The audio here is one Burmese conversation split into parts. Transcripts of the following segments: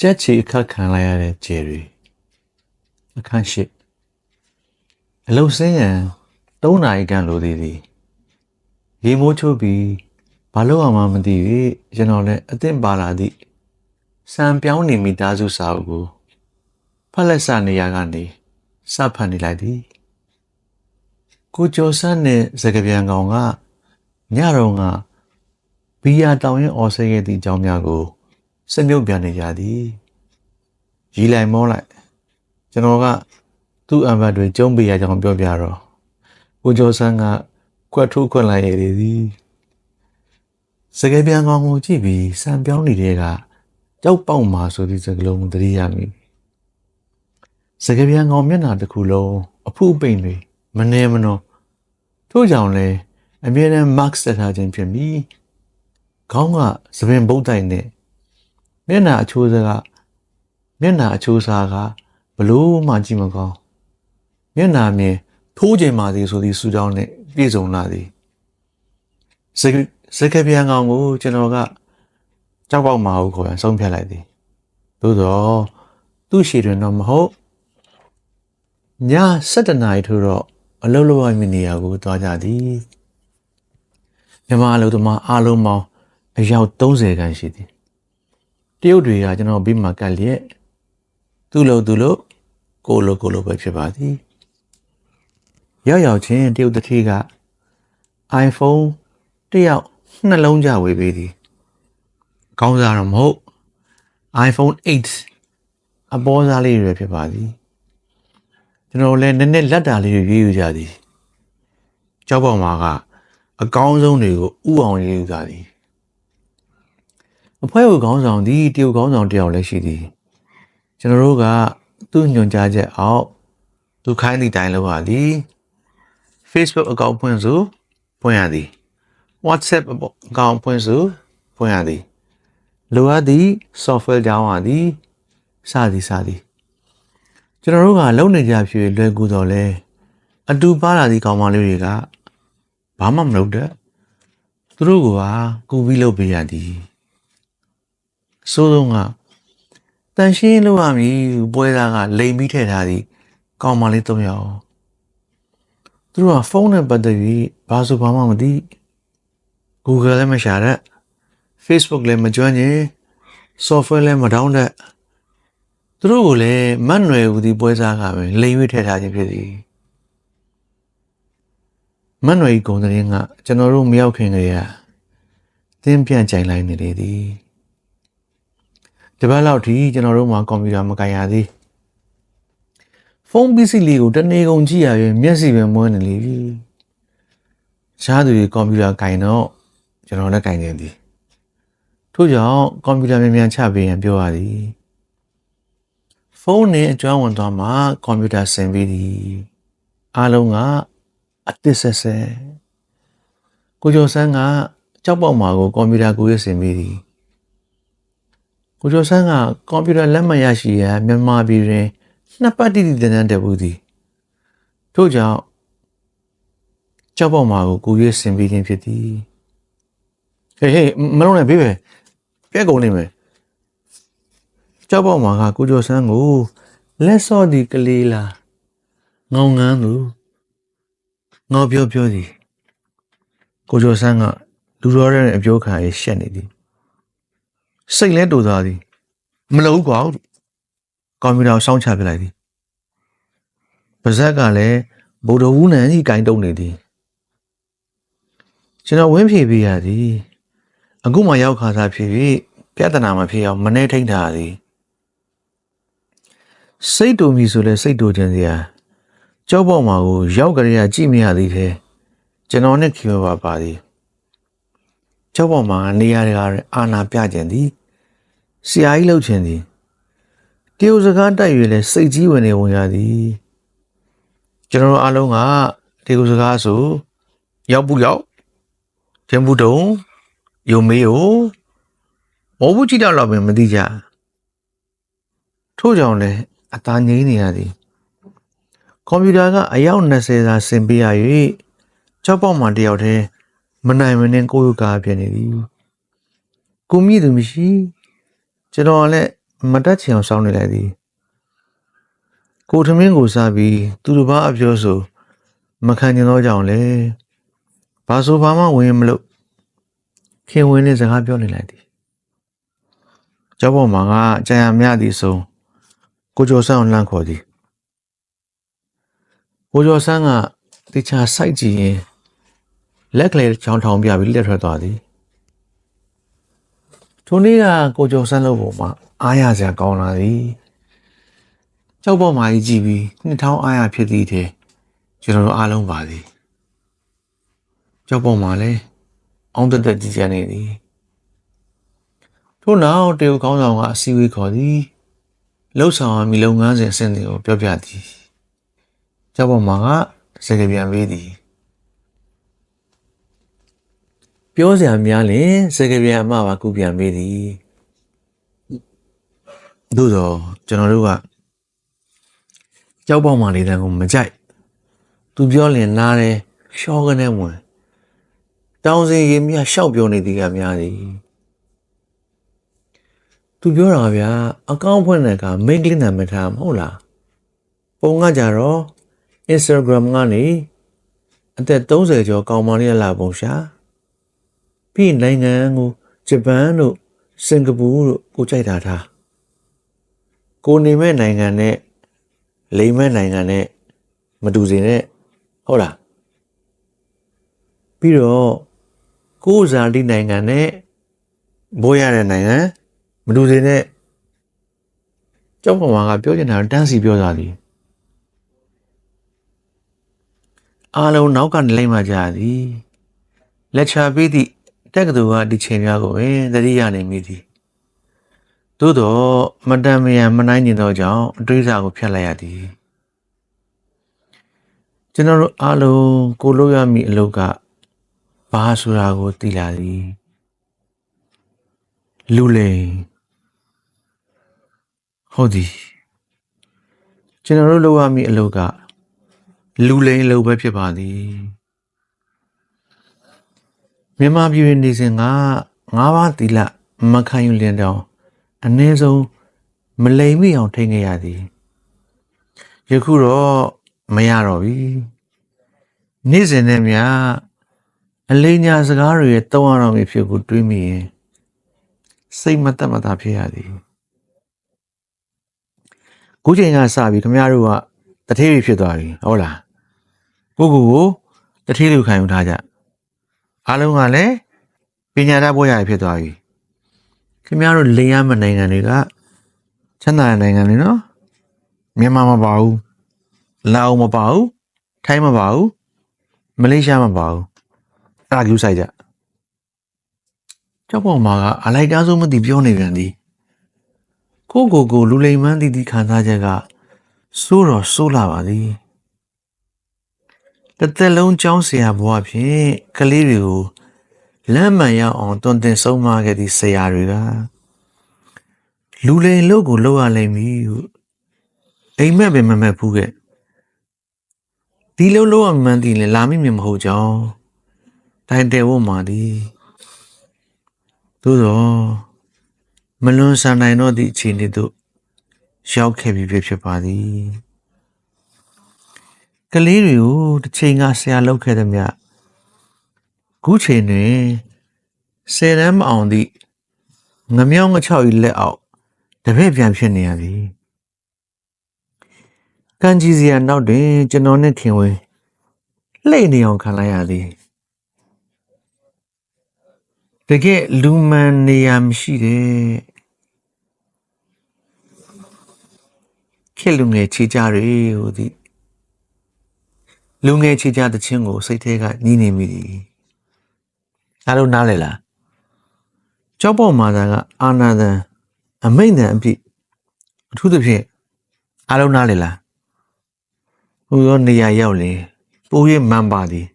ကြက်ချီအခတ်ခံလိုက်ရတဲ့ကျယ်တွေအခန်းရှိအလုတ်စင်းရန်၃နာရီကန်လိုသေးသည်ရေမိုးချိုးပြီးဘာလို့အောင်မှမသိ၍ကျွန်တော်လည်းအသင့်ပါလာသည့်စံပြောင်းနေမိသားစုစာအုပ်ကိုဖက်လက်စနေရာကနေစဖတ်နေလိုက်သည်ကိုကျော်ဆန်းနဲ့စကပြန်ကောင်ကညတော့ကဘီယာတောင်ရင်အော်ဆဲခဲ့သည့်အကြောင်းများကို စမြုပ်ပြန်နေကြသည်ရီလိုက်မောလိုက်ကျွန်တော်ကသူ့အံဘတ်တွေကျုံးပေးရကြောင်းပြောပြတော့ကိုကျော်ဆန်းကကွက်ထိုးခွက်လိုက်ရည်သည်စကပြန်ကောင်ကိုကြည့်ပြီးစံပြောင်းနေတဲ့ကကြောက်ပေါက်မှာဆိုသည့်စကလုံးသတိရမိစကပြန်ကောင်မျက်နှာတစ်ခုလုံးအဖုအပိန်တွေမနေမနှောထို့ကြောင့်လဲအမြဲတမ်း mark ဆက်ထားခြင်းဖြစ်ပြီးခေါင်းကသပင်ပုတ်တိုင်နဲ့ မျက်နှာအချိုးစကမျက်နှာအချိုးစားကဘလို့မှကြည့်မကောင်းမျက်နှာမြင်ထိုးကျင်ပါသည်ဆိုသည့်စူတောင်းနဲ့ပြည့်စုံလာသည်စကစကပြန်ကောင်ကိုကျွန်တော်ကကြောက်ပေါက်မှာဟုခေါ်ရန်ဆုံးဖြတ်လိုက်သည်သို့တော့သူ့ရှည်တွင်တော့မဟုတ်ည7နာရီထို့တော့အလုံးလုံးဝမီနေရာကိုသွားကြသည်မြန်မာအလုပ်သမားအားလုံးပေါင်းအယောက်30ခန်းရှိသည် တရုတ်တွေကကျွန်တော်ပြီးမှကတ်လျက်သူ့လို့သူ့လို့ကိုလိုကိုလိုပဲဖြစ်ပါသည်ရောက်ရောက်ချင်းတရုတ်တတိက iPhone တစ်ယောက်နှလုံးကြဝေပေးသည်ကောင်းစားတော့မဟုတ် iPhone 8အပေါ်စားလေးတွေဖြစ်ပါသည်ကျွန်တော်လည်းနည်းနည်းလက်တာလေးတွေရွေးယူကြသည်ကြောက်ပေါက်မှာကအကောင်းဆုံးတွေကိုဥအောင်ရွေးယူကြသည် အဖွဲ့ကိုခေါင်းဆောင်သည်တရုတ်ခေါင်းဆောင်တယောက်လည်းရှိသည်ကျွန်တော်တို့ကသူ့ညွှန်ကြားချက်အောက်သူခိုင်းသည့်တိုင်လုပ်ပါသည် Facebook အကောင့်ဖွင့်ဆိုဖွင့်ရသည် WhatsApp အကောင့်ဖွင့်ဆိုဖွင့်ရသည်လိုအပ်သည့် software ကြောင်းရသည်စသည်စသည်ကျွန်တော်တို့ကလုံနေကြဖြစ်လွယ်ကူတော့လဲအတူပါလာသည့်ကောင်မလေးတွေကဘာမှမလုပ်တဲ့သူတို့ကကူပြီးလုပ်ပေးရသည် အဆိုးဆုံးကတန်ရှင်းလုပ်ရမည်ပွဲသားကလိမ်ပြီးထည့်ထားသည်ကောင်မလေး၃ယောက်သူတို့ကဖုန်းနဲ့ပတ်သက်ပြီးဘာဆိုဘာမှမသိ Google လည်းမရှာတဲ့ Facebook လည်းမကျွမ်းကျင် software လည်းမတောင်းတဲ့သူတို့ကိုလည်းမတ်နွယ်ဦးဒီပွဲစားကပဲလိမ်၍ထည့်ထားခြင်းဖြစ်သည်မတ်နွယ်ဤဂုံသတင်းကကျွန်တော်တို့မရောက်ခင်ကလေးကတင်းပြန့်ကြိုင်လိုက်နေလေသည် တပတ်လောက်ထိကျွန်တော်တို့မှာကွန်ပျူတာမကင်ရသေးဖုန်း PC လေးကိုတနေကုန်ကြည့်ရရင်မျက်စိပဲမွန်းနေလေပြီရှားသူတွေကွန်ပျူတာကင်တော့ကျွန်တော်လည်းကင်နေသည်ထို့ကြောင့်ကွန်ပျူတာမြန်မြန်ချပေးရန်ပြောရသည်ဖုန်းနဲ့အကျွမ်းဝင်သွားမှကွန်ပျူတာဆင်ပြီးသည်အားလုံးကအသစ်ဆက်ဆက်ကိုကျော်ဆန်းကကြောက်ပေါက်မှာကိုကွန်ပျူတာကိုရဆင်ပြီးသည် ကိုကျော်ဆန်းကကွန်ပျူတာလက်မှတ်ရရှိရန်မြန်မာပြည်တွင်နှစ်ပတ်တိတိတန်းတန်းတက်ဘူးသည်ထို့ကြောင့်ကြောက်ပေါက်မှာကိုကိုရဆင်ပြီးခြင်းဖြစ်သည်ဟေးဟေးမလုံးနဲ့ဘေးပဲပြက်ကုန်နေမယ်ကြောက်ပေါက်မှာကကိုကျော်ဆန်းကိုလက်စော့ဒီကလေးလားငောင်ငန်းသူငေါပြောပြောသည်ကိုကျော်ဆန်းကလူတော်တဲ့အပြောခံရေးရှက်နေသည် စိတ်လဲတူသွားသည်မလုံးကွာကွန်ပျူတာကိုစောင်းချပြလိုက်သည်ပါဇက်ကလည်းဗုဒ္ဓဝူးနံကြီးကင်တုံနေသည်ကျွန်တော်ဝင်းဖြေပေးရသည်အခုမှရောက်ခါစားဖြစ်ပြီးပြဿနာမဖြစ်အောင်မနေထိန်ထားသည်စိတ်တူမီဆိုလဲစိတ်တူခြင်းစရာကြောက်ပေါက်မှာကို ရောက်ကြရကြည့်မရသည်ထဲကျွန်တော်နဲ့ခင်ပါပါသည် ကြောက်ပေါက်မှာနေရာတွေကအာနာပြခြင်းသည်ဆရာကြီးလှုပ်ခြင်းသည်တရုတ်စကားတိုက်ရွေလဲစိတ်ကြီးဝင်နေဝင်ရသည်ကျွန်တော်အားလုံးကတရုတ်စကားဆိုရောက်ဘူးရောက်ကျင်းဘူးတုံယုံမေးကိုမောဘူးကြည့်တော့တော့မသိကြထို့ကြောင့်လဲအသားငိမ့်နေရသည်ကွန်ပျူတာကအယောက်20စာဆင်ပေးရ၍၆ပေါက်မှတယောက်တည်း မနိုင်မနှင်းကိုယ့်ရုပ်ကားဖြစ်နေသည်ကိုမြည်သူမရှိကျွန်တော်လည်းမမတက်ချင်အောင်စောင်းနေလိုက်သည်ကိုထမင်းကိုစားပြီးသူတစ်ပါးအပြောဆိုမခံကျင်တော့ကြောင်လေဘာဆိုဘာမှဝင်မလို့ခင်ဝင်နဲ့စကားပြောနေလိုက်သည်ကျောင်းပေါ်မှာကကြာရမြသည်ဆုံးကိုကျော်ဆန်းကိုလှမ်းခေါ်သည်ကိုကျော်ဆန်းကတခြားစိုက်ကြည့်ရင် လက်ကလေးချောင်းထောင်ပြပြီးလက်ထွက်သွားသည်ထိုနေ့ကကိုကျော်ဆန်းလို့ပေါ်မှာအားရစရာကောင်းလာသည်ကျောက်ပေါ်မှာကြီးကြည့်ပြီးနှစ်ထောင်းအားရဖြစ်သည့်ထဲကျွန်တော်တို့အားလုံးပါသည်ကျောက်ပေါ်မှာလည်းအောင်တက်တက်ကြည်ကြနေသည်ထို့နောက်တေကိုကောင်းဆောင်ကအစည်းအဝေးခေါ်သည်လှုပ်ဆောင်ရမည်လုပ်ငန်းစဉ်အဆင့်တွေကိုပြောပြသည်ကျောက်ပေါ်မှာကစကားပြန်ပေးသည် ပြောစရာများရင်စကားပြန်အမပါကူပြန်ပေးသည်သို့တော့ကျွန်တော်တို့ကကြောက်ပေါက်မှလေးတန်းကိုမကြိုက်သူပြောလင်နားတယ်ရှောကနေဝင်တောင်းစင်ရေမြရှောက်ပြောနေသည်ကများသည်သူပြောတာဗျာအကောင့်ဖွင့်တဲ့ကမိန်းကလေးနာမည်ထားမဟုတ်လားပုံကကြတော့ Instagram ကနေအသက်30ကျော်ကောင်မလေးလာပုံရှာ ပြီးရင်နိုင်ငံကိုဂျပန်တို့စင်ကာပူတို့ကိုကြိုက်တာထားကိုနေမဲ့နိုင်ငံနဲ့လိမ်မဲ့နိုင်ငံနဲ့မတူစင်နဲ့ဟုတ်လားပြီးတော့ကိုယ်ဇာတိနိုင်ငံနဲ့ဘိုးရတဲ့နိုင်ငံမတူစင်နဲ့ကျောက်ပေါ်မှာကပြောချင်တာတန်းစီပြောတာသည်အားလုံးနောက်ကနေလိုက်မှကြသည်လက်ချပေးသည့် တက္ကသိုလ်ကဒီချိန်များကိုပင်သတိရနေမိသည်သို့တော့မတန်မယံမနိုင်နေသောကြောင့်အတွေးစာကိုဖျက်လိုက်ရသည်ကျွန်တော်တို့အားလုံးကိုလို့ရမည့်အလုပ်ကဘာဆိုတာကိုသိလာသည်လူလိန်ဟုတ်သည်ကျွန်တော်တို့လုပ်ရမည့်အလုပ်ကလူလိန်အလုပ်ပဲဖြစ်ပါသည် မြန်မာပြည်တွင်နေစဉ်ကငါးပါးသီလမခံယူလင်တောင်အနည်းဆုံးမလိမ်မိအောင်ထိန်းခဲ့ရသည်ယခုတော့မရတော့ပြီနေ့စဉ်နဲ့မြအလေးညာစကားတွေရဲ့တောင်းရတော့မဖြစ်ကိုတွေးမိရင်စိတ်မသက်မသာဖြစ်ရသည်ခုချိန်ကစပြီးခမရတို့ကတထေးတွေဖြစ်သွားပြီဟုတ်လားကိုကိုကိုတထေးလူခံယူထားကြ အားလုံးကလည်းပညာတတ်ဖို့ရဖြစ်သွားပြီခင်ဗျားတို့လိမ်ရမနိုင်ငံတွေကချမ်းသာတဲ့နိုင်ငံတွေနော်မြန်မာမပါဘူးလာအိုမပါဘူးထိုင်းမပါဘူးမလေးရှားမပါဘူးအဲ့ဒါကူးဆိုင်ကြကျောက်ပေါ်မှာကအလိုက်တားဆုံးမသိပြောနေပြန်သည်ကိုကိုကိုလူလိမ်မန်းတီတီခံစားချက်ကစိုးတော့စိုးလာပါသည် တသက်လုံးကြောင်းဆရာဘဝဖြင့်ကလေးတွေကိုလမ်းမှန်ရောက်အောင်တွင်တင်ဆုံးမခဲ့သည့်ဆရာတွေကလူလိန်လို့ကိုလောက်ရလိမ့်မည်ဟုအိမ်မက်ပင်မမက်ဘူးခဲ့ဒီလိုလို့အမှန်တည်းလဲလာမိမြင်မဟုတ်ကြောင်းတိုင်တယ်ဝတ်မာသည်သို့သောမလွန်ဆန်နိုင်တော့သည့်အခြေအနေသို့ရောက်ခဲ့ပြီဖြစ်ပါသည် ကလေးတွေကိုတစ်ချိန်ကဆရာလုပ်ခဲ့သည်မြတ်ခုချိန်တွင်ဆယ်တန်းမအောင်သည့်ငမြောင်းငချောက်ဤလက်အောက်တပည့်ပြန်ဖြစ်နေရသည်ကံကြီးစရာနောက်တွင်ကျွန်တော်နဲ့ခင်ဝင်းလှိတ်နေအောင်ခံလိုက်ရသည်တကယ်လူမှန်နေရမရှိတဲ့ခေလူငယ်ချေကြတွေဟူသည် လူငယ်ချေကြတဲ့ချင်းကိုစိတ်ထဲကညှိနေမိသည်အားလုံးနားလည်လားကြောက်ပေါ်မာသာကအာနာသံအမိန့်တန်အပြည့်အထူးသဖြင့်အားလုံးနားလည်လားဟိုရောနေရာရောက်လေပိုးရမှန်ပါသည်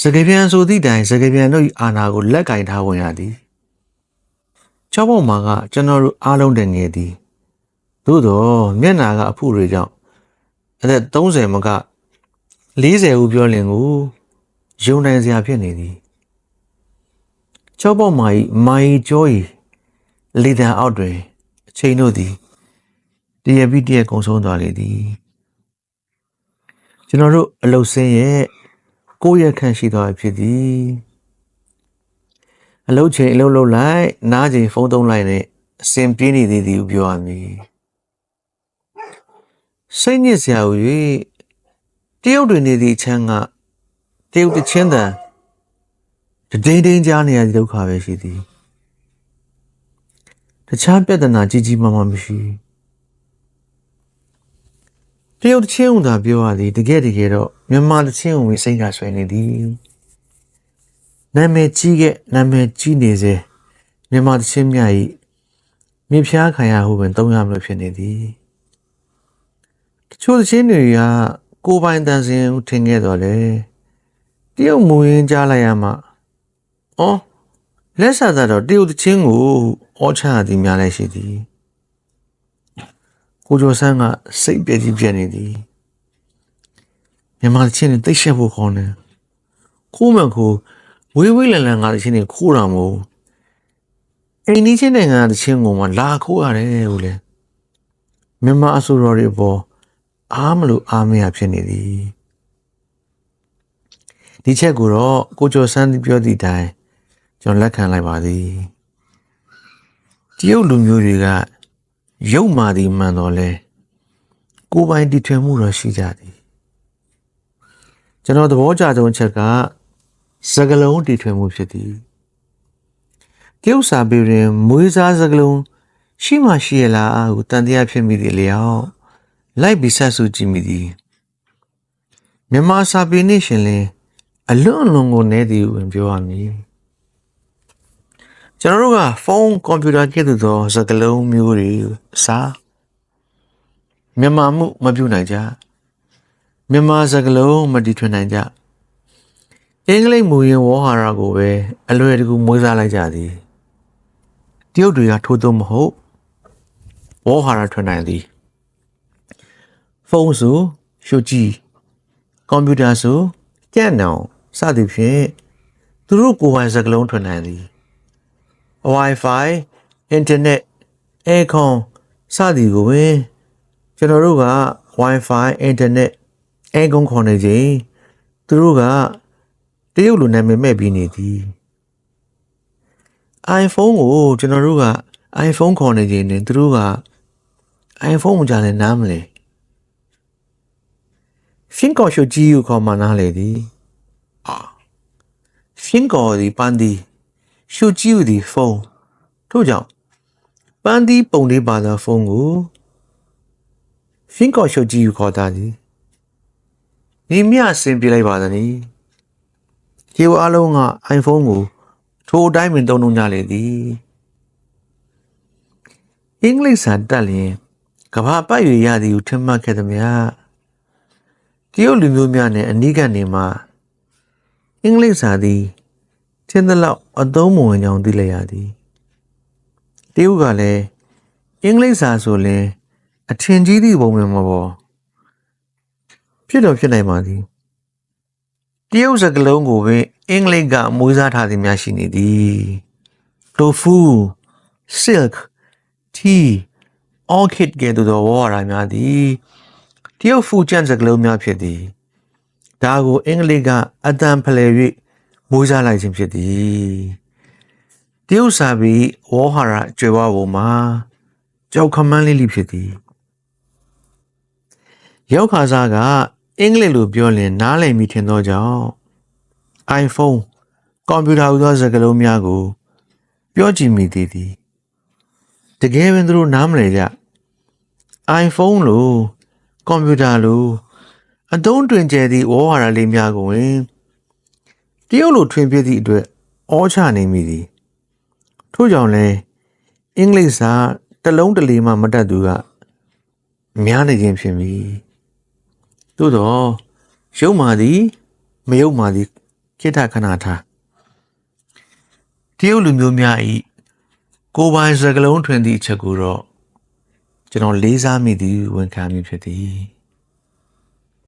စကပြန်ဆိုသည့်တိုင်စကပြန်တို့အာနာကိုလက်ကင်ထားဝင်ရသည်ကြောက်ပေါ်မာကကျွန်တော်တို့အားလုံးတည်ငယ်သည်သို့တော့မျက်နာကအဖို့တွေကြောင့်အသက်30မက 40ဦးပြောလင်ကိုယုံနိုင်စရာဖြစ်နေသည်ချောပေါ်မာဤမာဤကျော်ဤလေတံအောက်တွင်အချိန်တို့သည်တရပြီးတရကုံဆုံးသွားလေသည်ကျွန်တော်တို့အလုတ်စင်းရဲ့ကိုယ့်ရဲ့ခန့်ရှိသွားပြီဖြစ်သည်အလုတ်ချိန်အလုတ်လုတ်လိုက်နားချိန်ဖုန်းသုံးလိုက်နဲ့အစင်ပြေးနေသေးသည်ဟုပြောရမည်စိတ်ညစ်စရာဟူ၍ တရုတ်တွင်နေသည့်အချမ်းကတရုတ်တစ်ချင်းတန်တဒိန်ဒိန်ကြားနေရသည့်ဒုက္ခပဲရှိသည်တခြားပြဿနာကြီးကြီးမားမားမရှိတရုတ်တစ်ချင်းဟူသာပြောရသည်တကယ်တကယ်တော့မြန်မာတစ်ချင်းဟူပြီးစိတ်ကဆွဲနေသည်နာမည်ကြီးကနာမည်ကြီးနေစေမြန်မာတစ်ချင်းမြတ်ဤမြေဖျားခံရဟုပင်သုံးရမလို့ဖြစ်နေသည်တချို့တစ်ချင်းတွေက ကိုယ်ပိုင်တန်စင်ဟုထင်ခဲ့တော့လေတရုတ်မူရင်းကြားလိုက်ရမှအော်လက်ဆာသာတော့တရုတ်တချင်းကိုအောချရသည်များလည်းရှိသည်ကိုကျော်ဆန်းကစိတ်ပြည့်ကြီးပြည့်နေသည်မြန်မာတချင်းနဲ့တိတ်ရှက်ဖို့ခေါင်းနေခိုးမှန်ခိုးဝေးဝေးလန်လန်ကတချင်းနဲ့ခိုးတာမဟုတ်အိမ်နီးချင်းနိုင်ငံကတချင်းကိုမှလာခိုးရတယ်ဟုတ်လေမြန်မာအစိုးရတွေပေါ် အားမလို့အားမရဖြစ်နေသည်ဒီချက်ကိုတော့ကိုကျော်ဆန်းပြောသည့်အတိုင်းကျွန်တော်လက်ခံလိုက်ပါသည်တရုတ်လူမျိုးတွေကရုပ်မာသည်မှန်တော့လဲကိုယ်ပိုင်တည်ထွင်မှုတော့ရှိကြသည်ကျွန်တော်သဘောကျဆုံးအချက်ကစကလုံးတည်ထွင်မှုဖြစ်သည်တရုတ်စာပေတွင်မွေးစားစကလုံးရှိမှရှိရလားဟုတန်တရားဖြစ်မိသည်လျောက် လိုက်ပြီးဆက်စုကြည့်မိသည်မြန်မာစာပေနှင့်ရှင်လင်းအလွန်အလွန်ကိုနဲသည်ဝင်ပြောရမည်ကျွန်တော်တို့ကဖုန်းကွန်ပျူတာကဲ့သို့သောစကားလုံးမျိုးတွေစားမြန်မာမှုမပြုနိုင်ကြမြန်မာစကားလုံးမတည်ထွင်နိုင်ကြအင်္ဂလိပ်မူရင်းဝေါ်ဟာရကိုပဲအလွယ်တကူမွေးစားလိုက်ကြသည်တရုတ်တွေကထိုးသွင်းမဟုတ်ဝေါ်ဟာရထွင်နိုင်သည် ဖုန်းဆိုရှုကြည့်ကွန်ပျူတာဆိုကြက်နောင်စသည်ဖြင့်သူတို့ကိုယ်ပိုင်စကားလုံးထွင်နိုင်သည် Wi-Fi internet aircon စသည်ကိုပင်ကျွန်တော်တို့က Wi-Fi internet aircon ခေါ်နေချိန်သူတို့ကတရုတ်လိုနာမည်မဲ့ပြီးနေသည် iPhone ကိုကျွန်တော်တို့က iPhone ခေါ်နေချိန်တွင်သူတို့က iPhone ကိုကြားနေနားမလဲ ဖင်ကော်ရှိုကြီးကိုခေါ်မှနားလေသည်အာဖင်ကော်ဒီပန်ဒီရှုကြီးဦးဒီဖုန်းထို့ကြောင့်ပန်းဒီပုံလေးပါသောဖုန်းကိုဖင်ကော်ရှုကြီးယူခေါ်တာသည်ဒီမြဆင်ပြလိုက်ပါသနည်းဒီအလုံးက iPhone ကိုထိုအတိုင်းပင်သုံးလုံးကြလေသည်အင်္ဂလိပ်စာတက်လျင်ကဘာပတ်ရရသည်ဟုထင်မှတ်ခဲ့သည်များ တရုတ်လူမျိုးများနဲ့အနိကနေမှာအင်္ဂလိပ်စာသည်ထင်သလောက်အသုံးမဝင်ကြောင်းသိလိုက်ရသည်တရုတ်ကလည်းအင်္ဂလိပ်စာဆိုရင်အထင်ကြီးသည့်ပုံမျိုးမပေါ်ဖြစ်တော့ဖြစ်နိုင်ပါသည်တရုတ်စကားလုံးကိုပဲအင်္ဂလိပ်ကမွေးစားထားသည်များရှိနေသည် tofu silk tea orchid ကဲ့သို့သောဝါရများသည်တ ရုတ်ဖူကျန်စကားလုံးများဖြစ်သည်ဒါကိုအင်္ဂလိပ်ကအတန်ဖလှယ်၍မွေးစားလိုက်ခြင်းဖြစ်သည်တရုတ်စာပြီးဝေါ်ဟာရကျွယ်ဝပုံမှာကြောက်ခမန်းလေးလေးဖြစ်သည်ရောက်ခါစားကအင်္ဂလိပ်လိုပြောရင်နားလည်မိထင်သောကြောင့် iPhone ကွန်ပျူတာဟူသောစကားလုံးများကို ပြောကြည့်မိသေးသည်တကယ်ပင်သူတို့နားမလည်ကြ iPhone လို ကွန်ပျူတာလိုအသုံးတွင်ကျသည့်ဝေါ်ဟာရလေးများကိုဝင်တရုတ်လိုထွင်ပြသည့်အတွက်အောချနေမိသည်ထို့ကြောင့်လဲအင်္ဂလိပ်စာတစ်လုံးတစ်လေမှမတတ်သူကများနေခြင်းဖြစ်မည်သို့တော့ရုပ်မာသည်မယုတ်မာသည်ခိတခဏထားတရုတ်လူမျိုးများဤကိုယ်ပိုင်စကလုံးထွင်သည့်အချက်ကိုတော့ ကျွန်တော်လေးစားမိသည်ဝန်ခံမိဖြစ်သည်